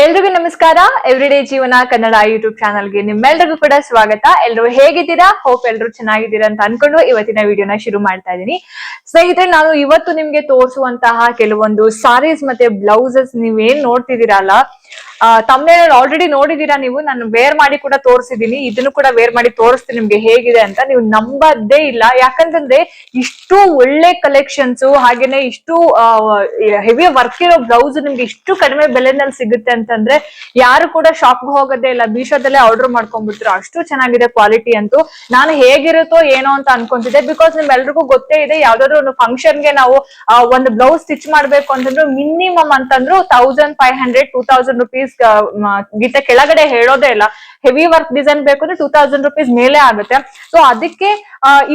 ಎಲ್ರಿಗೂ ನಮಸ್ಕಾರ. ಎವ್ರಿಡೇ ಜೀವನ ಕನ್ನಡ ಯೂಟ್ಯೂಬ್ ಚಾನಲ್ಗೆ ನಿಮ್ಮೆಲ್ರಿಗೂ ಕೂಡ ಸ್ವಾಗತ. ಎಲ್ರು ಹೇಗಿದ್ದೀರಾ? ಹೋಪ್ ಎಲ್ರು ಚೆನ್ನಾಗಿದ್ದೀರಾ ಅಂತ ಅನ್ಕೊಂಡು ಇವತ್ತಿನ ವಿಡಿಯೋನ ಶುರು ಮಾಡ್ತಾ ಇದ್ದೀನಿ ಸ್ನೇಹಿತರೆ, ನಾನು ಇವತ್ತು ನಿಮ್ಗೆ ತೋರಿಸುವಂತಹ ಕೆಲವೊಂದು ಸಾರೀಸ್ ಮತ್ತೆ ಬ್ಲೌಸಸ್ ನೀವೇನ್ ನೋಡ್ತಿದ್ದೀರಲ್ಲ ತಮ್ಮನೇಲಿ ಆಲ್ರೆಡಿ ನೋಡಿದೀರಾ ನೀವು? ನಾನು ವೇರ್ ಮಾಡಿ ಕೂಡ ತೋರಿಸಿದೀನಿ. ಇದನ್ನು ಕೂಡ ವೇರ್ ಮಾಡಿ ತೋರಿಸ್ತೀನಿ ನಿಮ್ಗೆ ಹೇಗಿದೆ ಅಂತ. ನೀವು ನಂಬದೇ ಇಲ್ಲ. ಯಾಕಂತಂದ್ರೆ ಇಷ್ಟು ಒಳ್ಳೆ ಕಲೆಕ್ಷನ್ಸ್ ಹಾಗೇನೆ ಇಷ್ಟು ಹೆವಿ ವರ್ಕ್ ಇರೋ ಬ್ಲೌಸ್ ನಿಮ್ಗೆ ಇಷ್ಟು ಕಡಿಮೆ ಬೆಲೆನಲ್ಲಿ ಸಿಗುತ್ತೆ ಅಂತಂದ್ರೆ ಯಾರು ಕೂಡ ಶಾಪ್ ಹೋಗೋದೇ ಇಲ್ಲ. ಮೀಶೋದಲ್ಲೇ ಆರ್ಡರ್ ಮಾಡ್ಕೊಂಡ್ಬಿಡ್ತಾರೆ ಅಷ್ಟು ಚೆನ್ನಾಗಿದೆ ಕ್ವಾಲಿಟಿ ಅಂತೂ. ನಾನು ಹೇಗಿರುತ್ತೋ ಏನೋ ಅಂತ ಅನ್ಕೊಂತಿದ್ದೆ. ಬಿಕಾಸ್ ನಿಮ್ಮೆಲ್ರಿಗೂ ಗೊತ್ತೇ ಇದೆ, ಯಾವ್ದಾದ್ರು ಒಂದು ಫಂಕ್ಷನ್ಗೆ ನಾವು ಒಂದು ಬ್ಲೌಸ್ ಸ್ಟಿಚ್ ಮಾಡ್ಬೇಕು ಅಂತಂದ್ರು ಮಿನಿಮಮ್ ಅಂತಂದ್ರು thousand five hundred two thousand rupees ಗೀತ ಕೆಳಗಡೆ ಹೇಳೋದೇ ಇಲ್ಲ. ಹೆವಿ ವರ್ಕ್ ಡಿಸೈನ್ ಬೇಕು ಅಂದ್ರೆ ಟೂ ತೌಸಂಡ್ ರುಪೀಸ್ ಮೇಲೆ ಆಗುತ್ತೆ. ಸೊ ಅದಕ್ಕೆ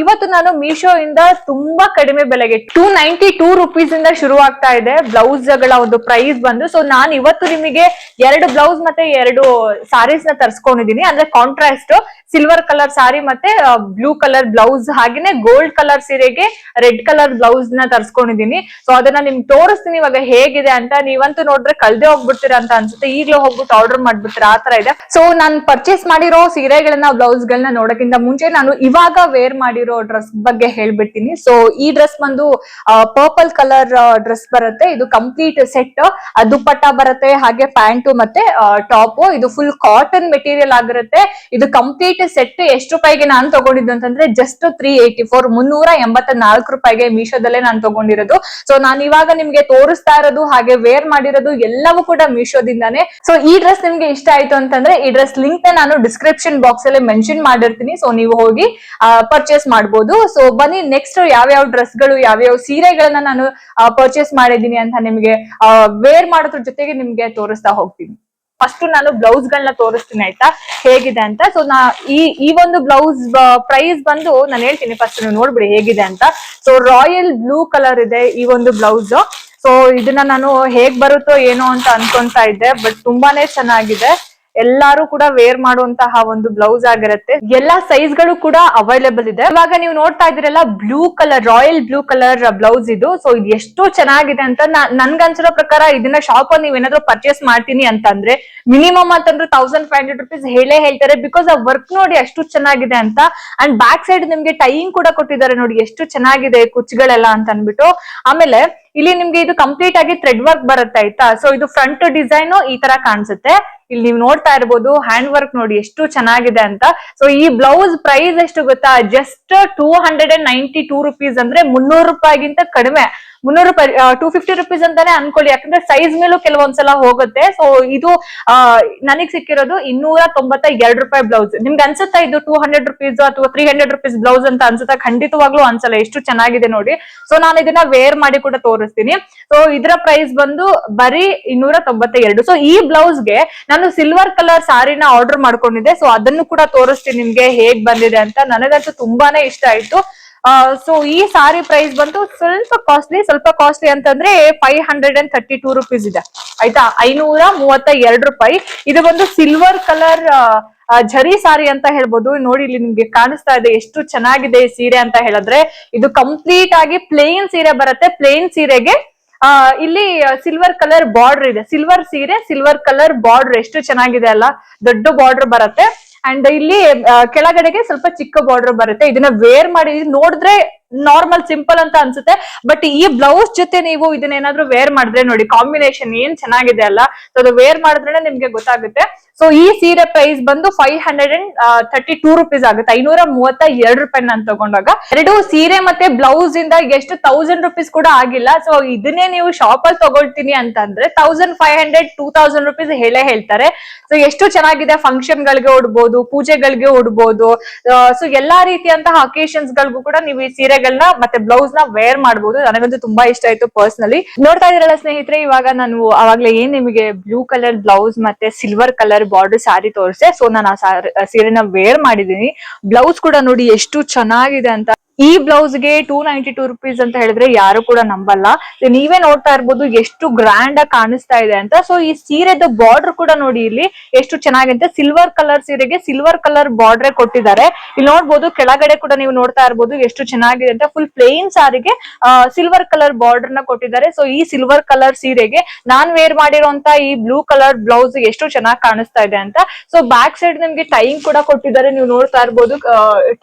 ಇವತ್ತು ನಾನು ಮೀಶೋ ಇಂದ ತುಂಬಾ ಕಡಿಮೆ ಬೆಲೆಗೆ ಟೂ ನೈಂಟಿ ಟೂ ರುಪೀಸ್ ಇಂದ. ಶುರು ಆಗ್ತಾ ಇದೆ ಬ್ಲೌಸ್ಗಳ ಒಂದು ಪ್ರೈಸ್ ಬಂದು. ಸೊ ನಾನು ಇವತ್ತು ನಿಮಗೆ ಎರಡು ಬ್ಲೌಸ್ ಮತ್ತೆ ಎರಡು ಸಾರೀಸ್ನ ತರ್ಸ್ಕೊಂಡಿದೀನಿ. ಅಂದ್ರೆ ಕಾಂಟ್ರಾಸ್ಟ್ ಸಿಲ್ವರ್ ಕಲರ್ ಸಾರಿ ಮತ್ತೆ ಬ್ಲೂ ಕಲರ್ ಬ್ಲೌಸ್ ಹಾಗೇನೆ ಗೋಲ್ಡ್ ಕಲರ್ ಸೀರೆಗೆ ರೆಡ್ ಕಲರ್ ಬ್ಲೌಸ್ನ ತರ್ಸ್ಕೊಂಡಿದೀನಿ. ಸೊ ಅದನ್ನ ನಿಮ್ಗೆ ತೋರಿಸ್ತೀನಿ ಇವಾಗ ಹೇಗಿದೆ ಅಂತ. ನೀವಂತೂ ನೋಡಿದ್ರೆ ಕಳ್ದೆ ಹೋಗ್ಬಿಡ್ತೀರಾ ಅಂತ ಅನ್ಸುತ್ತೆ. ಈಗಲೂ ಹೋಗ್ಬಿಟ್ಟು ಆರ್ಡರ್ ಮಾಡ್ಬಿಡ್ತೀರಾ? ಆ ತರ ಇದೆ. ಸೊ ನಾನು ಪರ್ಚೇಸ್ ಮಾಡಿರೋ ಸೀರೆಗಳನ್ನ ಬ್ಲೌಸ್ ಗಳನ್ನ ನೋಡೋಕ್ಕಿಂತ ಮುಂಚೆ ನಾನು ಇವಾಗ ವೇರ್ ಮಾಡಿರೋ ಡ್ರೆಸ್ ಬಗ್ಗೆ ಹೇಳ್ಬಿಡ್ತೀನಿ. ಸೊ ಈ ಡ್ರೆಸ್ ಬಂದು ಪರ್ಪಲ್ ಕಲರ್ ಡ್ರೆಸ್ ಬರುತ್ತೆ. ಇದು ಕಂಪ್ಲೀಟ್ ಸೆಟ್ ದುಪ್ಪಟ್ಟ ಬರುತ್ತೆ, ಹಾಗೆ ಪ್ಯಾಂಟು ಮತ್ತೆ ಟಾಪ್. ಇದು ಫುಲ್ ಕಾಟನ್ ಮೆಟೀರಿಯಲ್ ಆಗಿರುತ್ತೆ. ಇದು ಕಂಪ್ಲೀಟ್ ಸೆಟ್ ಎಷ್ಟು ರೂಪಾಯಿಗೆ ನಾನು ತಗೊಂಡಿದ್ದು ಅಂತಂದ್ರೆ ಜಸ್ಟ್ ತ್ರೀ ಏಯ್ಟಿ ಫೋರ್ ಮುನ್ನೂರ ಎಂಬತ್ತ ನಾಲ್ಕು ರೂಪಾಯಿಗೆ ಮೀಶೋದಲ್ಲೇ ನಾನು ತಗೊಂಡಿರೋದು. ಸೊ ನಾನು ಇವಾಗ ನಿಮ್ಗೆ ತೋರಿಸ್ತಾ ಇರೋದು, ಹಾಗೆ ವೇರ್ ಮಾಡಿರೋದು ಎಲ್ಲವೂ ಕೂಡ ಮೀಶೋದಿಂದಾನೆ. ಸೊ ಈ ಡ್ರೆಸ್ ನಿಮ್ಗೆ ಇಷ್ಟ ಆಯ್ತು ಅಂತಂದ್ರೆ, ಈ ಡ್ರೆಸ್ ಲಿಂಕ್ ನಾನು ಡಿಸ್ಕ್ರಿಪ್ಷನ್ ಬಾಕ್ಸ್ ಅಲ್ಲಿ ಮೆನ್ಷನ್ ಮಾಡಿರ್ತೀನಿ. ಸೊ ನೀವು ಹೋಗಿ ಪರ್ಚೇಸ್ ಮಾಡ್ಬೋದು. ಸೊ ಬನ್ನಿ ನೆಕ್ಸ್ಟ್ ಯಾವ್ಯಾವ ಡ್ರೆಸ್ಗಳು ಯಾವ್ಯಾವ ಸೀರೆಗಳನ್ನ ನಾನು ಪರ್ಚೇಸ್ ಮಾಡಿದ್ದೀನಿ ಅಂತ ನಿಮ್ಗೆ ವೇರ್ ಮಾಡೋದ್ರ ಜೊತೆಗೆ ನಿಮ್ಗೆ ತೋರಿಸ್ತಾ ಹೋಗ್ತೀನಿ. ಫಸ್ಟ್ ನಾನು ಬ್ಲೌಸ್ ಗಳನ್ನ ತೋರಿಸ್ತೀನಿ, ಆಯ್ತಾ? ಹೇಗಿದೆ ಅಂತ? ಸೊ ನಾ, ಈ ಈ ಒಂದು ಬ್ಲೌಸ್ ಪ್ರೈಸ್ ಬಂದು ನಾನು ಹೇಳ್ತೀನಿ ಫಸ್ಟ್ ನೀವು ನೋಡ್ಬಿಡಿ ಹೇಗಿದೆ ಅಂತ. ಸೊ ರಾಯಲ್ ಬ್ಲೂ ಕಲರ್ ಇದೆ ಈ ಒಂದು ಬ್ಲೌಸ್. ಸೊ ಇದನ್ನ ನಾನು ಹೇಗ್ ಬರುತ್ತೋ ಏನೋ ಅಂತ ಅನ್ಕೊಂತಾ ಇದ್ದೆ ಬಟ್ ತುಂಬಾನೇ ಚೆನ್ನಾಗಿದೆ. ಎಲ್ಲಾರು ಕೂಡ ವೇರ್ ಮಾಡುವಂತಹ ಒಂದು ಬ್ಲೌಸ್ ಆಗಿರುತ್ತೆ. ಎಲ್ಲಾ ಸೈಜ್ಗಳು ಕೂಡ ಅವೈಲೇಬಲ್ ಇದೆ. ಇವಾಗ ನೀವು ನೋಡ್ತಾ ಇದ್ರಲ್ಲ blue colour royal blue colour blouse ಇದು. ಸೊ ಇದು ಎಷ್ಟು ಚೆನ್ನಾಗಿದೆ ಅಂತ ನನ್ಗನ್ಸಿರೋ ಪ್ರಕಾರ ಇದನ್ನ ಶಾಪ್ ಅಲ್ಲಿ ನೀವೇನಾದ್ರೂ ಪರ್ಚೇಸ್ ಮಾಡ್ತೀನಿ ಅಂತಂದ್ರೆ ಮಿನಿಮಮ್ ಅಂತಂದ್ರೆ ತೌಸಂಡ್ ಫೈವ್ ಹಂಡ್ರೆಡ್ ರುಪೀಸ್ ಹೇಳೇ ಹೇಳ್ತಾರೆ. ಬಿಕಾಸ್ ಆ ವರ್ಕ್ ನೋಡಿ ಅಷ್ಟು ಚೆನ್ನಾಗಿದೆ ಅಂತ. ಅಂಡ್ ಬ್ಯಾಕ್ ಸೈಡ್ ನಿಮ್ಗೆ ಟೈಯಿಂಗ್ ಕೂಡ ಕೊಟ್ಟಿದ್ದಾರೆ ನೋಡಿ, ಎಷ್ಟು ಚೆನ್ನಾಗಿದೆ ಕುಚ್ಚುಗಳೆಲ್ಲ ಅಂತ ಅನ್ಬಿಟ್ಟು ಆಮೇಲೆ ಇಲ್ಲಿ ನಿಮ್ಗೆ ಇದು ಕಂಪ್ಲೀಟ್ ಆಗಿ ಥ್ರೆಡ್ ವರ್ಕ್ ಬರುತ್ತೆ ಆಯ್ತಾ? ಸೊ ಇದು ಫ್ರಂಟ್ ಡಿಸೈನ್ ಈ ತರ ಕಾಣಿಸುತ್ತೆ. ಇಲ್ಲಿ ನೀವು ನೋಡ್ತಾ ಇರ್ಬೋದು ಹ್ಯಾಂಡ್ ವರ್ಕ್ ನೋಡಿ ಎಷ್ಟು ಚೆನ್ನಾಗಿದೆ ಅಂತ. ಸೊ ಈ ಬ್ಲೌಸ್ ಪ್ರೈಸ್ ಎಷ್ಟು ಗೊತ್ತಾ? Just two hundred and ninety two rupees ಅಂದ್ರೆ ಮುನ್ನೂರು ರೂಪಾಯಿಗಿಂತ ಕಡಿಮೆ. ಮುನ್ನೂರು ರೂಪಾಯಿ ಟೂ ಫಿಫ್ಟಿ ರುಪೀಸ್ ಅಂತಾನೆ ಅನ್ಕೊಳ್ಳಿ. ಯಾಕಂದ್ರೆ ಸೈಜ್ ಮೇಲೂ ಕೆಲವೊಂದ್ಸಲ ಹೋಗುತ್ತೆ. ಸೊ ಇದು ನನಗ್ ಸಿಕ್ಕಿರೋದು ಇನ್ನೂರ ತೊಂಬತ್ತ ಎರಡು ರೂಪಾಯಿ ಬ್ಲೌಸ್ ನಿಮ್ಗೆ ಅನ್ಸುತ್ತಾ ಇದು ಟೂ ಹಂಡ್ರೆಡ್ ರುಪೀಸ್ ಅಥವಾ ತ್ರೀ ಹಂಡ್ರೆಡ್ ರುಪೀಸ್ ಬ್ಲೌಸ್ ಅಂತ? ಅನ್ಸುತ್ತಾ? ಖಂಡಿತವಾಗ್ಲೂ ಅನ್ಸಲ್ಲ. ಎಷ್ಟು ಚೆನ್ನಾಗಿದೆ ನೋಡಿ. ಸೊ ನಾನು ಇದನ್ನ ವೇರ್ ಮಾಡಿ ಕೂಡ ತೋರಿಸ್ತೀನಿ. ಸೊ ಇದರ ಪ್ರೈಸ್ ಬಂದು ಬರೀ ಇನ್ನೂರ ತೊಂಬತ್ತ ಎರಡು ಸೊ ಈ ಬ್ಲೌಸ್ಗೆ ನಾನು ಸಿಲ್ವರ್ ಕಲರ್ ಸಾರಿನ ಆರ್ಡರ್ ಮಾಡ್ಕೊಂಡಿದ್ದೆ. ಸೊ ಅದನ್ನು ಕೂಡ ತೋರಿಸ್ತೀನಿ ನಿಮ್ಗೆ ಹೇಗ್ ಬಂದಿದೆ ಅಂತ. ನನಗಂತೂ ತುಂಬಾನೇ ಇಷ್ಟ ಆಯ್ತು. ಸೊ ಈ ಸಾರಿ ಪ್ರೈಸ್ ಬಂತು ಸ್ವಲ್ಪ ಕಾಸ್ಟ್ಲಿ ಸ್ವಲ್ಪ ಕಾಸ್ಟ್ಲಿ ಅಂತಂದ್ರೆ five hundred and thirty two rupees ಇದೆ. ಆಯ್ತಾ? ಐನೂರ ಮೂವತ್ತ ಎರಡು ರೂಪಾಯಿ. ಇದು ಬಂದು ಸಿಲ್ವರ್ ಕಲರ್ ಝರಿ ಸಾರಿ ಅಂತ ಹೇಳ್ಬೋದು. ನೋಡಿ, ಇಲ್ಲಿ ನಿಮ್ಗೆ ಕಾಣಿಸ್ತಾ ಇದೆ ಎಷ್ಟು ಚೆನ್ನಾಗಿದೆ ಈ ಸೀರೆ ಅಂತ ಹೇಳಿದ್ರೆ. ಇದು ಕಂಪ್ಲೀಟ್ ಆಗಿ ಪ್ಲೇನ್ ಸೀರೆ ಬರುತ್ತೆ. ಪ್ಲೇನ್ ಸೀರೆಗೆ, ಆ, ಇಲ್ಲಿ ಸಿಲ್ವರ್ ಕಲರ್ ಬಾರ್ಡರ್ ಇದೆ. ಸಿಲ್ವರ್ ಸೀರೆ ಸಿಲ್ವರ್ ಕಲರ್ ಬಾರ್ಡರ್ ಎಷ್ಟು ಚೆನ್ನಾಗಿದೆ ಅಲ್ಲ? ದೊಡ್ಡ ಬಾರ್ಡರ್ ಬರುತ್ತೆ. ಅಂಡ್ ಇಲ್ಲಿ ಕೆಳಗಡೆಗೆ ಸ್ವಲ್ಪ ಚಿಕ್ಕ ಬಾರ್ಡರ್ ಬರುತ್ತೆ. ಇದನ್ನ ವೇರ್ ಮಾಡಿ ನೋಡಿದ್ರೆ ನಾರ್ಮಲ್ ಸಿಂಪಲ್ ಅಂತ ಅನ್ಸುತ್ತೆ. ಬಟ್ ಈ ಬ್ಲೌಸ್ ಜೊತೆ ನೀವು ಇದನ್ನ ಏನಾದ್ರೂ ವೇರ್ ಮಾಡಿದ್ರೆ ನೋಡಿ ಕಾಂಬಿನೇಷನ್ ಏನ್ ಚೆನ್ನಾಗಿದೆ ಅಲ್ಲ? ಸೊ ಅದು ವೇರ್ ಮಾಡಿದ್ರೆ ನಿಮ್ಗೆ ಗೊತ್ತಾಗುತ್ತೆ. ಸೊ ಈ ಸೀರೆ ಪ್ರೈಸ್ ಬಂದು five hundred and thirty two rupees ಆಗುತ್ತೆ. ಐನೂರ ಮೂವತ್ತ ಎರಡು ರೂಪಾಯಿ ನಾನು ತಗೊಂಡಾಗ. ಎರಡು ಸೀರೆ ಮತ್ತೆ ಬ್ಲೌಸ್ ಇಂದ ಎಷ್ಟು ತೌಸಂಡ್ ರುಪೀಸ್ ಕೂಡ ಆಗಿಲ್ಲ. ಸೊ ಇದನ್ನೇ ನೀವು ಶಾಪ್ ಅಲ್ಲಿ ತಗೊಳ್ತೀನಿ ಅಂತಂದ್ರೆ thousand five hundred two thousand rupees ಹೇಳೇ ಹೇಳ್ತಾರೆ. ಸೊ ಎಷ್ಟು ಚೆನ್ನಾಗಿದೆ ಫಂಕ್ಷನ್ ಗಳಿಗೆ ಉಡ್ಬೋದು, ಪೂಜೆಗಳಿಗೆ ಉಡ್ಬೋದು ಸೊ ಎಲ್ಲಾ ರೀತಿಯಂತಹ ಅಕೇಶನ್ಸ್ ಗಳಿಗೂ ಕೂಡ ನೀವು ಈ ಸೀರೆಗಳನ್ನ ಮತ್ತೆ ಬ್ಲೌಸ್ನ ವೇರ್ ಮಾಡಬಹುದು ನನಗಂತೂ ತುಂಬಾ ಇಷ್ಟ ಆಯ್ತು ಪರ್ಸನಲಿ ನೋಡ್ತಾ ಇದ್ರಲ್ಲ ಸ್ನೇಹಿತರೆ, ಇವಾಗ ನಾನು ಅವಾಗ್ಲೇ ಏನ್ ನಿಮಗೆ ಬ್ಲೂ ಕಲರ್ ಬ್ಲೌಸ್ ಮತ್ತೆ ಸಿಲ್ವರ್ ಕಲರ್ ಬಾರ್ಡರ್ ಸಾರಿ ತೋರಿಸೆ. ಸೊ ನಾನು ಆ ಆ ಸೀರೆನ ವೇರ್ ಮಾಡಿದೀನಿ. ಬ್ಲೌಸ್ ಕೂಡ ನೋಡಿ ಎಷ್ಟು ಚೆನ್ನಾಗಿದೆ ಅಂತ ಈ ಬ್ಲೌಸ್ಗೆ ಟೂ ನೈಂಟಿ ಟೂ ರುಪೀಸ್ ಅಂತ ಹೇಳಿದ್ರೆ ಯಾರು ಕೂಡ ನಂಬಲ್ಲ. ನೀವೇ ನೋಡ್ತಾ ಇರ್ಬೋದು ಎಷ್ಟು ಗ್ರ್ಯಾಂಡ್ ಆಗಿ ಕಾಣಿಸ್ತಾ ಇದೆ ಅಂತ. ಸೊ ಈ ಸೀರೆದ ಬಾರ್ಡರ್ ಕೂಡ ನೋಡಿ ಇಲ್ಲಿ ಎಷ್ಟು ಚೆನ್ನಾಗಿದೆ ಸಿಲ್ವರ್ ಕಲರ್ ಸೀರೆಗೆ ಸಿಲ್ವರ್ ಕಲರ್ ಬಾರ್ಡರ್ ಕೊಟ್ಟಿದ್ದಾರೆ. ಇಲ್ಲಿ ನೋಡ್ಬೋದು ಕೆಳಗಡೆ ಕೂಡ ನೀವು ನೋಡ್ತಾ ಇರ್ಬೋದು ಎಷ್ಟು ಚೆನ್ನಾಗಿದೆ ಅಂತ. ಫುಲ್ ಪ್ಲೇನ್ ಸಾರಿಗೆ ಸಿಲ್ವರ್ ಕಲರ್ ಬಾರ್ಡರ್ನ ಕೊಟ್ಟಿದ್ದಾರೆ. ಸೊ ಈ ಸಿಲ್ವರ್ ಕಲರ್ ಸೀರೆಗೆ ನಾನ್ ವೇರ್ ಮಾಡಿರುವಂತ ಈ ಬ್ಲೂ ಕಲರ್ ಬ್ಲೌಸ್ ಎಷ್ಟು ಚೆನ್ನಾಗಿ ಕಾಣಿಸ್ತಾ ಇದೆ ಅಂತ. ಸೊ ಬ್ಯಾಕ್ ಸೈಡ್ ನಿಮ್ಗೆ ಟೈಯಿಂಗ್ ಕೂಡ ಕೊಟ್ಟಿದ್ದಾರೆ. ನೀವು ನೋಡ್ತಾ ಇರ್ಬೋದು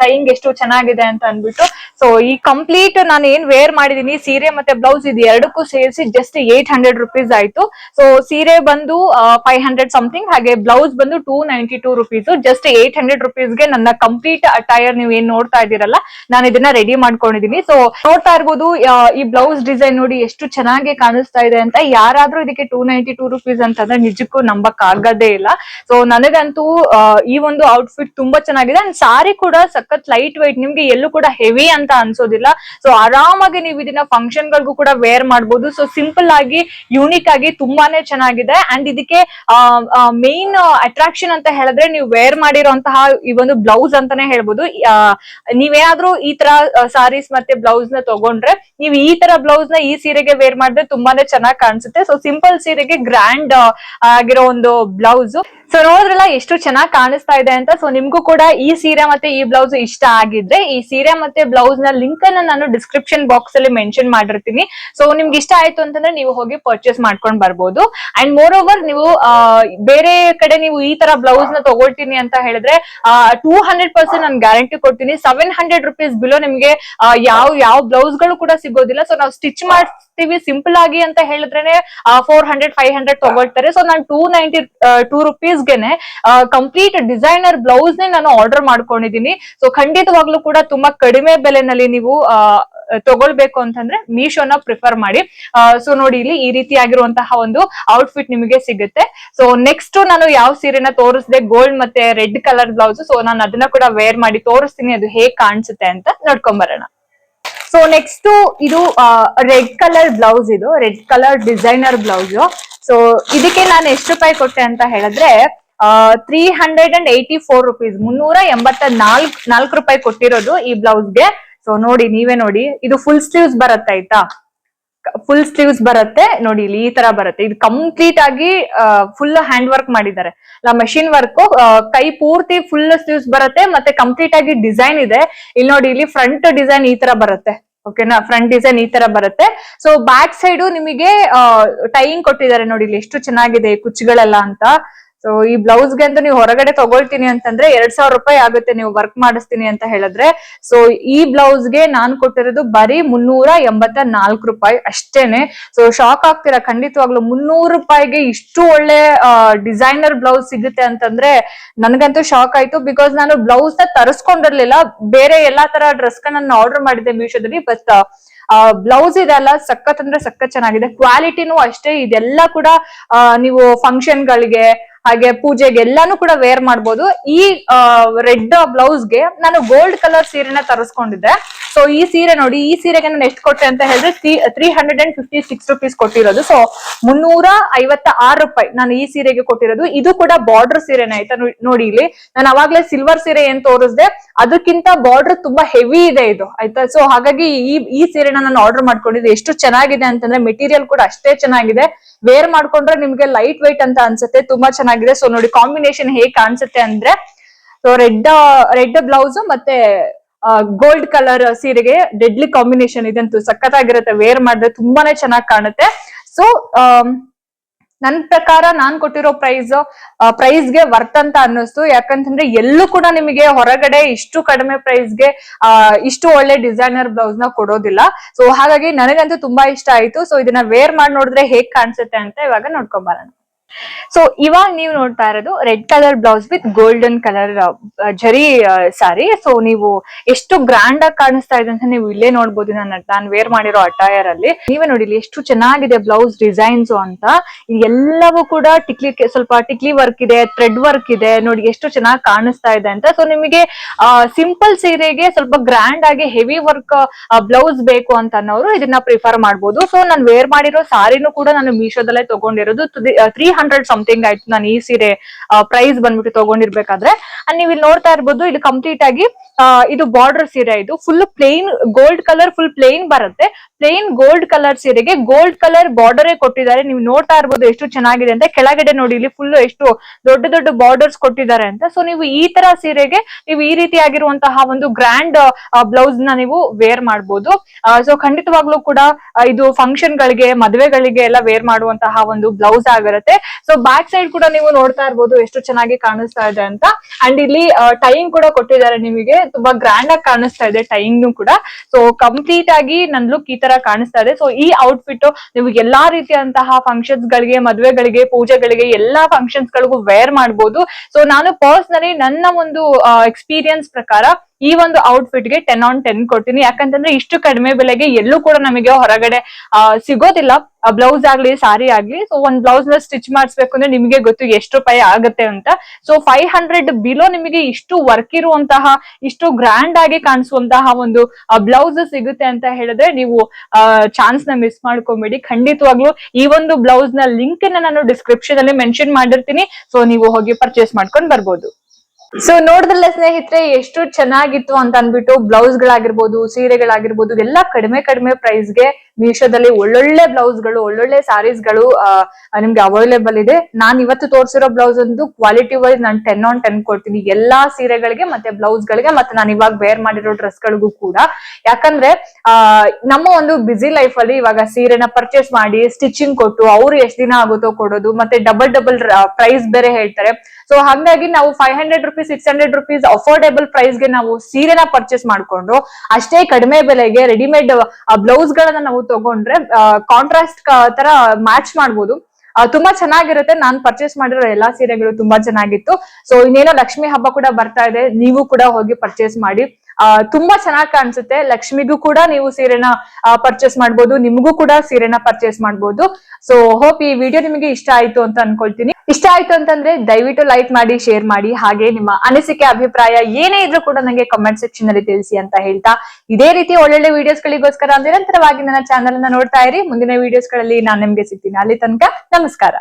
ಟೈಯಿಂಗ್ ಎಷ್ಟು ಚೆನ್ನಾಗಿದೆ ಅಂತ ಅನ್ಬಿಟ್ಟು ಸೊ ಈ ಕಂಪ್ಲೀಟ್ ನಾನು ಏನ್ ವೇರ್ ಮಾಡಿದೀನಿ, ಸೀರೆ ಮತ್ತೆ ಬ್ಲೌಸ್ ಇದು ಎರಡಕ್ಕೂ ಸೇರಿಸಿ ಜಸ್ಟ್ ಏಟ್ ಹಂಡ್ರೆಡ್ ರುಪೀಸ್ ಆಯ್ತು. ಸೊ ಸೀರೆ ಬಂದು ಫೈವ್ ಹಂಡ್ರೆಡ್ ಸಮಥಿಂಗ್ ಹಾಗೆ ಬ್ಲೌಸ್ ಬಂದು two ninety two rupees just eight hundred ರುಪೀಸ್ಗೆ ನನ್ನ ಕಂಪ್ಲೀಟ್ ಅಟೈರ್ ನೀವು ಏನ್ ನೋಡ್ತಾ ಇದ್ದೀರಲ್ಲ, ನಾನು ಇದನ್ನ ರೆಡಿ ಮಾಡ್ಕೊಂಡಿದೀನಿ. ಸೊ ನೋಡ್ತಾ ಇರ್ಬೋದು ಈ ಬ್ಲೌಸ್ ಡಿಸೈನ್ ನೋಡಿ ಎಷ್ಟು ಚೆನ್ನಾಗಿ ಕಾಣಿಸ್ತಾ ಇದೆ ಅಂತ. ಯಾರಾದ್ರೂ ಇದಕ್ಕೆ ಟೂ ನೈಂಟಿ ಟೂ ರುಪೀಸ್ ಅಂತಂದ್ರೆ ನಿಜಕ್ಕೂ ನಂಬಕ್ ಆಗದೇ ಇಲ್ಲ. ಸೊ ನನಗಂತೂ ಈ ಒಂದು ಔಟ್ಫಿಟ್ ತುಂಬಾ ಚೆನ್ನಾಗಿದೆ. ಅಂಡ್ ಸಾರಿ ಕೂಡ ಸಖತ್ ಲೈಟ್ ವೈಟ್ ನಿಮ್ಗೆ ಎಲ್ಲೂ ಕೂಡ ಹೆವಿ ಅಂತ ಅನ್ಸೋದಿಲ್ಲ. ಸೊ ಆರಾಮಾಗಿ ನೀವು ಇದನ್ನ ಫಂಕ್ಷನ್ ಗಳಿಗೂ ಕೂಡ ವೇರ್ ಮಾಡ್ಬೋದು. ಸೊ ಸಿಂಪಲ್ ಆಗಿ ಯೂನಿಕ್ ಆಗಿ ತುಂಬಾನೇ ಚೆನ್ನಾಗಿದೆ. ಅಂಡ್ ಇದಕ್ಕೆ ಮೇನ್ ಅಟ್ರಾಕ್ಷನ್ ಅಂತ ಹೇಳಿದ್ರೆ ನೀವು ವೇರ್ ಮಾಡಿರುವಂತಹ ಈ ಒಂದು ಬ್ಲೌಸ್ ಅಂತಾನೆ ಹೇಳ್ಬೋದು. ನೀವೇನಾದ್ರೂ ಈ ತರ ಸಾರೀಸ್ ಮತ್ತೆ ಬ್ಲೌಸ್ನ ತಗೊಂಡ್ರೆ, ನೀವು ಈ ತರ ಬ್ಲೌಸ್ನ ಈ ಸೀರೆಗೆ ವೇರ್ ಮಾಡಿದ್ರೆ ತುಂಬಾನೇ ಚೆನ್ನಾಗಿ ಕಾಣಿಸುತ್ತೆ. ಸೊ ಸಿಂಪಲ್ ಸೀರೆಗೆ ಗ್ರ್ಯಾಂಡ್ ಆಗಿರೋ ಒಂದು ಬ್ಲೌಸ್ ಸೊ ನೋಡಿದ್ರಲ್ಲ, ಎಷ್ಟು ಚೆನ್ನಾಗಿ ಕಾಣಿಸ್ತಾ ಇದೆ ಅಂತ. ಸೊ ನಿಮ್ಗೂ ಕೂಡ ಈ ಸೀರೆ ಮತ್ತೆ ಈ ಬ್ಲೌಸ್ ಇಷ್ಟ ಆಗಿದ್ರೆ, ಈ ಸೀರೆ ಮತ್ತೆ ಬ್ಲೌಸ್ನ ಲಿಂಕ್ ಅನ್ನ ನಾನು ಡಿಸ್ಕ್ರಿಪ್ಷನ್ ಬಾಕ್ಸ್ ಅಲ್ಲಿ ಮೆನ್ಷನ್ ಮಾಡಿರ್ತೀನಿ. ಸೊ ನಿಮ್ಗೆ ಇಷ್ಟ ಆಯ್ತು ಅಂತಂದ್ರೆ ನೀವು ಹೋಗಿ ಪರ್ಚೇಸ್ ಮಾಡ್ಕೊಂಡ್ ಬರ್ಬೋದು. ಅಂಡ್ ಮೋರ್ ಓವರ್ ನೀವು ಬೇರೆ ಕಡೆ ನೀವು ಈ ತರ ಬ್ಲೌಸ್ನ ತಗೊಳ್ತೀನಿ ಅಂತ ಹೇಳಿದ್ರೆ ಟೂ ಹಂಡ್ರೆಡ್ ಪರ್ಸೆಂಟ್ ನಾನು ಗ್ಯಾರಂಟಿ ಕೊಡ್ತೀನಿ. ಸೆವೆನ್ ಹಂಡ್ರೆಡ್ ರುಪೀಸ್ ಬಿಲೋ ನಿಮ್ಗೆ ಯಾವ ಯಾವ ಬ್ಲೌಸ್ಗಳು ಕೂಡ ಸಿಗೋದಿಲ್ಲ. ಸೊ ನಾವು ಸ್ಟಿಚ್ ಮಾಡ್ತೀವಿ ಸಿಂಪಲ್ ಆಗಿ ಅಂತ ಹೇಳಿದ್ರೇನೆ ಫೋರ್ ಹಂಡ್ರೆಡ್ ಫೈವ್ ಹಂಡ್ರೆಡ್ ತಗೊಳ್ತಾರೆ. ಸೊ ನಾನು ಟೂ ನೈಂಟಿ ಟೂ ರುಪೀಸ್ಗೆನೆ ಕಂಪ್ಲೀಟ್ ಡಿಸೈನರ್ ಬ್ಲೌಸ್ ನೇ ನಾನು ಆರ್ಡರ್ ಮಾಡ್ಕೊಂಡಿದೀನಿ. ಸೊ ಖಂಡಿತವಾಗ್ಲೂ ಕೂಡ ತುಂಬಾ ಕಡಿಮೆ ಬೆಲೆನಲ್ಲಿ ನೀವು ತಗೊಳ್ಬೇಕು ಅಂತಂದ್ರೆ ಮೀಶೋನ ಪ್ರಿಫರ್ ಮಾಡಿ. ಸೊ ನೋಡಿ ಇಲ್ಲಿ ಈ ರೀತಿಯಾಗಿರುವಂತಹ ಒಂದು ಔಟ್ಫಿಟ್ ನಿಮಗೆ ಸಿಗುತ್ತೆ. ಸೊ ನೆಕ್ಸ್ಟ್ ನಾನು ಯಾವ ಸೀರೆನ ತೋರಿಸಿದೆ? ಗೋಲ್ಡ್ ಮತ್ತೆ ರೆಡ್ ಕಲರ್ ಬ್ಲೌಸ್ ಸೊ ನಾನು ಅದನ್ನ ಕೂಡ ವೇರ್ ಮಾಡಿ ತೋರಿಸ್ತೀನಿ. ಅದು ಹೇಗ್ ಕಾಣಿಸುತ್ತೆ ಅಂತ ನೋಡ್ಕೊಂಡ್ ಬರೋಣ ಸೊ ನೆಕ್ಸ್ಟ್ ಇದು ರೆಡ್ ಕಲರ್ ಬ್ಲೌಸ್ ಇದು red colour designer blouse so ಇದಕ್ಕೆ ನಾನು ಎಷ್ಟು ರೂಪಾಯಿ ಕೊಟ್ಟೆ ಅಂತ ಹೇಳಿದ್ರೆ three hundred and eighty four rupees ಮುನ್ನೂರ ಎಂಬತ್ತ ನಾಲ್ಕ್ ನಾಲ್ಕು ರೂಪಾಯಿ ಕೊಟ್ಟಿರೋದು ಈ ಬ್ಲೌಸ್ಗೆ ಸೊ ನೋಡಿ, ನೀವೇ ನೋಡಿ. ಇದು ಫುಲ್ ಸ್ಲೀವ್ಸ್ ಬರುತ್ತೆ, ಆಯ್ತಾ? ಫುಲ್ ಸ್ಲೀವ್ಸ್ ಬರುತ್ತೆ. ನೋಡಿ ಇಲ್ಲಿ ಈ ತರ ಬರುತ್ತೆ. ಇದು ಕಂಪ್ಲೀಟ್ ಆಗಿ ಫುಲ್ ಹ್ಯಾಂಡ್ ವರ್ಕ್ ಮಾಡಿದ್ದಾರೆ. ಮಷಿನ್ ವರ್ಕ್ ಕೈ ಪೂರ್ತಿ ಫುಲ್ ಸ್ಲೀವ್ಸ್ ಬರುತ್ತೆ, ಮತ್ತೆ ಕಂಪ್ಲೀಟ್ ಆಗಿ ಡಿಸೈನ್ ಇದೆ. ಇಲ್ಲಿ ನೋಡಿ, ಇಲ್ಲಿ ಫ್ರಂಟ್ ಡಿಸೈನ್ ಈ ತರ ಬರುತ್ತೆ. ಓಕೆನಾ ಫ್ರಂಟ್ ಡಿಸೈನ್ ಈ ತರ ಬರುತ್ತೆ. ಸೊ ಬ್ಯಾಕ್ ಸೈಡು ನಿಮಗೆ ಟೈಯಿಂಗ್ ಕೊಟ್ಟಿದ್ದಾರೆ ನೋಡಿ ಇಲ್ಲಿ. ಎಷ್ಟು ಚೆನ್ನಾಗಿದೆ ಕುಚ್ಚುಗಳೆಲ್ಲ ಅಂತ. ಸೊ ಈ ಬ್ಲೌಸ್ಗೆ ಅಂತ ನೀವು ಹೊರಗಡೆ ತಗೊಳ್ತೀನಿ ಅಂತಂದ್ರೆ ಎರಡ್ ಸಾವಿರ ರೂಪಾಯಿ ಆಗುತ್ತೆ, ನೀವು ವರ್ಕ್ ಮಾಡಿಸ್ತೀನಿ ಅಂತ ಹೇಳಿದ್ರೆ. ಸೊ ಈ ಬ್ಲೌಸ್ಗೆ ನಾನ್ ಕೊಟ್ಟಿರೋದು ಬರೀ ಮುನ್ನೂರ ಎಂಬತ್ತ ನಾಲ್ಕು ರೂಪಾಯಿ ಅಷ್ಟೇನೆ. ಸೊ ಶಾಕ್ ಆಗ್ತೀರಾ? ಖಂಡಿತವಾಗ್ಲು ಮುನ್ನೂರು ರೂಪಾಯಿಗೆ ಇಷ್ಟು ಒಳ್ಳೆ ಡಿಸೈನರ್ ಬ್ಲೌಸ್ ಸಿಗುತ್ತೆ ಅಂತಂದ್ರೆ ನನ್ಗಂತೂ ಶಾಕ್ ಆಯ್ತು. ಬಿಕಾಸ್ ನಾನು ಬ್ಲೌಸ್ನ ತರಿಸ್ಕೊಂಡಿರ್ಲಿಲ್ಲ. ಬೇರೆ ಎಲ್ಲಾ ತರ ಡ್ರೆಸ್ ನಾನು ಆರ್ಡರ್ ಮಾಡಿದ್ದೆ ಮೀಶೋದಲ್ಲಿ. ಬಟ್ ಬ್ಲೌಸ್ ಇದೆಲ್ಲ ಸಖತ್ ಅಂದ್ರೆ ಸಖತ್ ಚೆನ್ನಾಗಿದೆ. ಕ್ವಾಲಿಟಿನೂ ಅಷ್ಟೇ. ಇದೆಲ್ಲ ಕೂಡ ನೀವು ಫಂಕ್ಷನ್ ಗಳಿಗೆ ಹಾಗೆ ಪೂಜೆಗೆ ಎಲ್ಲಾನು ಕೂಡ ವೇರ್ ಮಾಡ್ಬೋದು. ಈ ರೆಡ್ ಬ್ಲೌಸ್ಗೆ ನಾನು ಗೋಲ್ಡ್ ಕಲರ್ ಸೀರೆನ ತರಿಸ್ಕೊಂಡಿದ್ದೆ. ಸೊ ಈ ಸೀರೆ ನೋಡಿ, ಈ ಸೀರೆಗೆ ನಾನು ಎಷ್ಟು ಕೊಟ್ಟೆ ಅಂತ ಹೇಳಿದ್ರೆ three hundred and fifty six rupees ಕೊಟ್ಟಿರೋದು. ಸೊ ಮುನ್ನೂರ ಐವತ್ತ ಆರು ರೂಪಾಯಿ ನಾನು ಈ ಸೀರೆಗೆ ಕೊಟ್ಟಿರೋದು. ಇದು ಕೂಡ ಬಾರ್ಡರ್ ಸೀರೆನೇ ಆಯ್ತಾ ನೋಡಿ ಇಲ್ಲಿ. ನಾನು ಅವಾಗ್ಲೇ ಸಿಲ್ವರ್ ಸೀರೆ ಏನ್ ತೋರಿಸ್ದೆ, ಅದಕ್ಕಿಂತ ಬಾರ್ಡರ್ ತುಂಬಾ ಹೆವಿ ಇದೆ ಇದು, ಆಯ್ತಾ? ಸೊ ಹಾಗಾಗಿ ಈ ಈ ಸೀರೆನ ನಾನು ಆರ್ಡರ್ ಮಾಡ್ಕೊಂಡಿದ್ದೆ. ಎಷ್ಟು ಚೆನ್ನಾಗಿದೆ ಅಂತಂದ್ರೆ ಮೆಟೀರಿಯಲ್ ಕೂಡ ಅಷ್ಟೇ ಚೆನ್ನಾಗಿದೆ. ವೇರ್ ಮಾಡ್ಕೊಂಡ್ರೆ ನಿಮ್ಗೆ ಲೈಟ್ ವೈಟ್ ಅಂತ ಅನ್ಸುತ್ತೆ, ತುಂಬಾ ಚೆನ್ನಾಗಿದೆ. ಸೊ ನೋಡಿ ಕಾಂಬಿನೇಷನ್ ಹೇಗ್ ಕಾಣಿಸುತ್ತೆ ಅಂದ್ರೆ ಸೊ ರೆಡ್ ರೆಡ್ ಬ್ಲೌಸ್ ಮತ್ತೆ ಗೋಲ್ಡ್ ಕಲರ್ ಸೀರೆಗೆ ಡೆಡ್ಲಿ ಕಾಂಬಿನೇಷನ್ ಇದಂತೂ ಸಖತ್ತಾಗಿರುತ್ತೆ. ವೇರ್ ಮಾಡಿದ್ರೆ ತುಂಬಾನೇ ಚೆನ್ನಾಗಿ ಕಾಣುತ್ತೆ. ಸೊ ನನ್ ಪ್ರಕಾರ ನಾನ್ ಕೊಟ್ಟಿರೋ ಪ್ರೈಸ್ ಪ್ರೈಸ್ಗೆ ವರ್ತ್ ಅಂತ ಅನ್ನಿಸ್ತು. ಯಾಕಂತಂದ್ರೆ ಎಲ್ಲೂ ಕೂಡ ನಿಮಗೆ ಹೊರಗಡೆ ಇಷ್ಟು ಕಡಿಮೆ ಪ್ರೈಸ್ಗೆ ಆ, ಇಷ್ಟು ಒಳ್ಳೆ ಡಿಸೈನರ್ ಬ್ಲೌಸ್ನ ಕೊಡೋದಿಲ್ಲ. ಸೊ ಹಾಗಾಗಿ ನನಗಂತೂ ತುಂಬಾ ಇಷ್ಟ ಆಯ್ತು. ಸೊ ಇದನ್ನ ವೇರ್ ಮಾಡಿ ನೋಡಿದ್ರೆ ಹೇಗ್ ಕಾಣಿಸುತ್ತೆ ಅಂತ ಇವಾಗ ನೋಡ್ಕೊಂಡ್ ಸೊ ಇವಾಗ ನೀವು ನೋಡ್ತಾ ಇರೋದು red colour blouse with golden colour zari sari so ನೀವು ಎಷ್ಟು ಗ್ರ್ಯಾಂಡ್ ಆಗಿ ಕಾಣಿಸ್ತಾ ಇದೆ ಅಂತ ನೀವು ಇಲ್ಲೇ ನೋಡ್ಬೋದು. ನಾನು ನಾನು ವೇರ್ ಮಾಡಿರೋ ಅಟೈರ್ ಅಲ್ಲಿ. ನೀವೇ ನೋಡಿ ಇಲ್ಲಿ ಎಷ್ಟು ಚೆನ್ನಾಗಿದೆ ಬ್ಲೌಸ್ ಡಿಸೈನ್ಸ್ ಅಂತ. ಎಲ್ಲವೂ ಕೂಡ ಟಿಕ್ಲಿ ಸ್ವಲ್ಪ ಟಿಕ್ಲಿ ವರ್ಕ್ ಇದೆ ಥ್ರೆಡ್ ವರ್ಕ್ ಇದೆ. ನೋಡಿ, ಎಷ್ಟು ಚೆನ್ನಾಗಿ ಕಾಣಿಸ್ತಾ ಇದೆ ಅಂತ. ಸೊ ನಿಮಗೆ ಸಿಂಪಲ್ ಸೀರೆಗೆ ಸ್ವಲ್ಪ ಗ್ರ್ಯಾಂಡ್ ಆಗಿ ಹೆವಿ ವರ್ಕ್ ಬ್ಲೌಸ್ ಬೇಕು ಅಂತ ಅನ್ನೋರು ಇದನ್ನ ಪ್ರಿಫರ್ ಮಾಡ್ಬೋದು. ಸೊ ನಾನು ವೇರ್ ಮಾಡಿರೋ ಸಾರಿನೂ ಕೂಡ ನಾನು ಮೀಶೋದಲ್ಲೇ ತಗೊಂಡಿರೋದು. ತ್ರೀ ಸಮಥಿಂಗ್ ಆಯ್ತು. ನಾನು ಈ ಸೀರೆ ಪ್ರೈಸ್ ಬಂದ್ಬಿಟ್ಟು ತಗೊಂಡಿರ್ಬೇಕಾದ್ರೆ ಅಂಡ್ ನೀವು ಇಲ್ಲಿ ನೋಡ್ತಾ ಇರ್ಬೋದು, ಇಲ್ಲಿ ಕಂಪ್ಲೀಟ್ ಆಗಿ ಇದು ಬಾರ್ಡರ್ ಸೀರೆ ಇದು. Full plain gold colour full plain ಬರುತ್ತೆ. ಪ್ಲೇನ್ ಗೋಲ್ಡ್ ಕಲರ್ ಸೀರೆಗೆ ಗೋಲ್ಡ್ ಕಲರ್ ಬಾರ್ಡರ್ ಕೊಟ್ಟಿದ್ದಾರೆ. ನೀವು ನೋಡ್ತಾ ಇರ್ಬೋದು ಎಷ್ಟು ಚೆನ್ನಾಗಿದೆ ಅಂತ. ಕೆಳಗಡೆ ನೋಡಿ, ಇಲ್ಲಿ ಫುಲ್ ಎಷ್ಟು ದೊಡ್ಡ ದೊಡ್ಡ ಬಾರ್ಡರ್ಸ್ ಕೊಟ್ಟಿದ್ದಾರೆ ಅಂತ. ಸೊ ನೀವು ಈ ತರ ಸೀರೆಗೆ ನೀವು ಈ ರೀತಿಯಾಗಿರುವಂತಹ ಒಂದು ಗ್ರ್ಯಾಂಡ್ ಬ್ಲೌಸ್ನ ನೀವು ವೇರ್ ಮಾಡಬಹುದು ಸೊ ಖಂಡಿತವಾಗ್ಲೂ ಕೂಡ ಇದು ಫಂಕ್ಷನ್ ಗಳಿಗೆ, ಮದುವೆಗಳಿಗೆ ಎಲ್ಲ ವೇರ್ ಮಾಡುವಂತಹ ಒಂದು ಬ್ಲೌಸ್ ಆಗಿರುತ್ತೆ. ಸೊ ಬ್ಯಾಕ್ ಸೈಡ್ ಕೂಡ ನೀವು ನೋಡ್ತಾ ಇರ್ಬೋದು ಎಷ್ಟು ಚೆನ್ನಾಗಿ ಕಾಣಿಸ್ತಾ ಇದೆ ಅಂತ. ಅಂಡ್ ಇಲ್ಲಿ ಟೈಮ್ ಕೂಡ ಕೊಟ್ಟಿದ್ದಾರೆ ನಿಮಗೆ. ತುಂಬಾ ಗ್ರ್ಯಾಂಡ್ ಆಗಿ ಕಾಣಿಸ್ತಾ ಇದೆ ಟೈಮ್ ಕೂಡ. ಸೊ ಕಂಪ್ಲೀಟ್ ಆಗಿ ನನ್ ಲುಕ್ ಈ ತರ ಕಾಣಿಸ್ತಾ ಇದೆ. ಸೊ ಈ ಔಟ್ಫಿಟ್ ನೀವು ಎಲ್ಲಾ ರೀತಿಯಂತಹ ಫಂಕ್ಷನ್ಸ್ ಗಳಿಗೆ, ಮದುವೆಗಳಿಗೆ, ಪೂಜೆಗಳಿಗೆ ಎಲ್ಲಾ ಫಂಕ್ಷನ್ಸ್ ಗಳಿಗೂ ವೇರ್ ಮಾಡಬಹುದು ಸೊ ನಾನು ಪರ್ಸನಲಿ ನನ್ನ ಒಂದು ಎಕ್ಸ್ಪೀರಿಯನ್ಸ್ ಪ್ರಕಾರ ಈ ಒಂದು ಔಟ್ಫಿಟ್ಗೆ ಟೆನ್ ಆನ್ ಟೆನ್ ಕೊಡ್ತೀನಿ. ಯಾಕಂತಂದ್ರೆ ಇಷ್ಟು ಕಡಿಮೆ ಬೆಲೆಗೆ ಎಲ್ಲೂ ಕೂಡ ನಮಗೆ ಹೊರಗಡೆ ಸಿಗೋದಿಲ್ಲ. ಬ್ಲೌಸ್ ಆಗ್ಲಿ ಸಾರಿ ಆಗ್ಲಿ. ಸೊ ಒಂದ್ ಬ್ಲೌಸ್ನ ಸ್ಟಿಚ್ ಮಾಡಿಸ್ಬೇಕು ಅಂದ್ರೆ ನಿಮಗೆ ಗೊತ್ತು ಎಷ್ಟು ರೂಪಾಯಿ ಆಗುತ್ತೆ ಅಂತ. ಸೊ ಫೈವ್ ಹಂಡ್ರೆಡ್ ಬಿಲೋ ನಿಮಗೆ ಇಷ್ಟು ವರ್ಕ್ ಇರುವಂತಹ, ಇಷ್ಟು ಗ್ರ್ಯಾಂಡ್ ಆಗಿ ಕಾಣಿಸುವಂತಹ ಒಂದು ಬ್ಲೌಸ್ ಸಿಗುತ್ತೆ ಅಂತ ಹೇಳಿದ್ರೆ ನೀವು ಚಾನ್ಸ್ನ ಮಿಸ್ ಮಾಡ್ಕೊಬೇಡಿ. ಖಂಡಿತವಾಗ್ಲೂ ಈ ಒಂದು ಬ್ಲೌಸ್ನ ಲಿಂಕ್ ನಾನು ಡಿಸ್ಕ್ರಿಪ್ಷನ್ ಅಲ್ಲಿ ಮೆನ್ಷನ್ ಮಾಡಿರ್ತೀನಿ. ಸೊ ನೀವು ಹೋಗಿ ಪರ್ಚೇಸ್ ಮಾಡ್ಕೊಂಡು ಬರ್ಬೋದು. ಸೊ ನೋಡಿದ್ರಲ್ಲ ಸ್ನೇಹಿತರೆ, ಎಷ್ಟು ಚೆನ್ನಾಗಿತ್ತು ಅಂತ ಅನ್ಬಿಟ್ಟು ಬ್ಲೌಸ್ ಗಳಾಗಿರ್ಬೋದು ಸೀರೆಗಳಾಗಿರ್ಬೋದು ಎಲ್ಲ ಕಡಿಮೆ ಕಡಿಮೆ ಪ್ರೈಸ್ಗೆ ಮೀಶೋದಲ್ಲಿ ಒಳ್ಳೊಳ್ಳೆ ಬ್ಲೌಸ್ಗಳು ಒಳ್ಳೊಳ್ಳೆ ಸಾರೀಸ್ಗಳು ನಿಮ್ಗೆ ಅವೈಲೇಬಲ್ ಇದೆ. ನಾನ್ ಇವತ್ತು ತೋರಿಸಿರೋ ಬ್ಲೌಸ್ ಒಂದು ಕ್ವಾಲಿಟಿ ವೈಸ್ ನಾನು ಟೆನ್ ಆನ್ ಟೆನ್ ಕೊಡ್ತೀನಿ. ಎಲ್ಲಾ ಸೀರೆಗಳಿಗೆ ಮತ್ತೆ ಬ್ಲೌಸ್ ಗಳಿಗೆ ಮತ್ತೆ ನಾನು ಇವಾಗ ವೇರ್ ಮಾಡಿರೋ ಡ್ರೆಸ್ ಗಳಿಗೂ ಕೂಡ. ಯಾಕಂದ್ರೆ ನಮ್ಮ ಒಂದು ಬಿಸಿ ಲೈಫ್ ಅಲ್ಲಿ ಇವಾಗ ಸೀರೆನ ಪರ್ಚೇಸ್ ಮಾಡಿ ಸ್ಟಿಚಿಂಗ್ ಕೊಟ್ಟು, ಅವ್ರು ಎಷ್ಟ್ ದಿನ ಆಗುತ್ತೋ ಕೊಡೋದು, ಮತ್ತೆ ಡಬಲ್ ಡಬಲ್ ಪ್ರೈಸ್ ಬೇರೆ ಹೇಳ್ತಾರೆ. ಸೊ ಹಾಗಾಗಿ ನಾವು five hundred rupees six hundred rupees affordable ಪ್ರೈಸ್ಗೆ ನಾವು ಸೀರೆನ ಪರ್ಚೇಸ್ ಮಾಡ್ಕೊಂಡು, ಅಷ್ಟೇ ಕಡಿಮೆ ಬೆಲೆಗೆ ರೆಡಿಮೇಡ್ ಬ್ಲೌಸ್ ಗಳನ್ನ ನಾವು ತಗೊಂಡ್ರೆ ಕಾಂಟ್ರಾಸ್ಟ್ ತರ ಮ್ಯಾಚ್ ಮಾಡ್ಬೋದು. ತುಂಬಾ ಚೆನ್ನಾಗಿರುತ್ತೆ. ನಾನ್ ಪರ್ಚೇಸ್ ಮಾಡಿರೋ ಎಲ್ಲಾ ಸೀರೆಗಳು ತುಂಬಾ ಚೆನ್ನಾಗಿತ್ತು. ಸೊ ಇನ್ನೇನೋ ಲಕ್ಷ್ಮಿ ಹಬ್ಬ ಕೂಡ ಬರ್ತಾ ಇದೆ. ನೀವು ಕೂಡ ಹೋಗಿ ಪರ್ಚೇಸ್ ಮಾಡಿ. ತುಂಬಾ ಚೆನ್ನಾಗಿ ಕಾಣಿಸುತ್ತೆ. ಲಕ್ಷ್ಮಿಗೂ ಕೂಡ ನೀವು ಸೀರೆನ ಪರ್ಚೇಸ್ ಮಾಡ್ಬೋದು. ನಿಮಗೂ ಕೂಡ ಸೀರೆನ ಪರ್ಚೇಸ್ ಮಾಡ್ಬೋದು. ಸೊ ಹೋಪ್ ಈ ವಿಡಿಯೋ ನಿಮಗೆ ಇಷ್ಟ ಆಯ್ತು ಅಂತ ಅನ್ಕೊಳ್ತೀನಿ. ಇಷ್ಟ ಆಯ್ತು ಅಂತಂದ್ರೆ ದಯವಿಟ್ಟು ಲೈಕ್ ಮಾಡಿ ಶೇರ್ ಮಾಡಿ, ಹಾಗೆ ನಿಮ್ಮ ಅನಿಸಿಕೆ, ಅಭಿಪ್ರಾಯ ಏನೇ ಇದ್ರೂ ಕೂಡ ನಂಗೆ ಕಮೆಂಟ್ ಸೆಕ್ಷನ್ ಅಲ್ಲಿ ತಿಳಿಸಿ ಅಂತ ಹೇಳ್ತಾ ಇದೇ ರೀತಿ ಒಳ್ಳೊಳ್ಳೆ ವಿಡಿಯೋಸ್ ಗಳಿಗೋಸ್ಕರ ನಿರಂತರವಾಗಿ ನನ್ನ ಚಾನಲ್ನ ನೋಡ್ತಾ ಇರಿ. ಮುಂದಿನ ವಿಡಿಯೋಸ್ಗಳಲ್ಲಿ ನಾನು ನಿಮ್ಗೆ ಸಿಗ್ತೀನಿ. ಅಲ್ಲಿ ತನಕ ನಮಸ್ಕಾರ.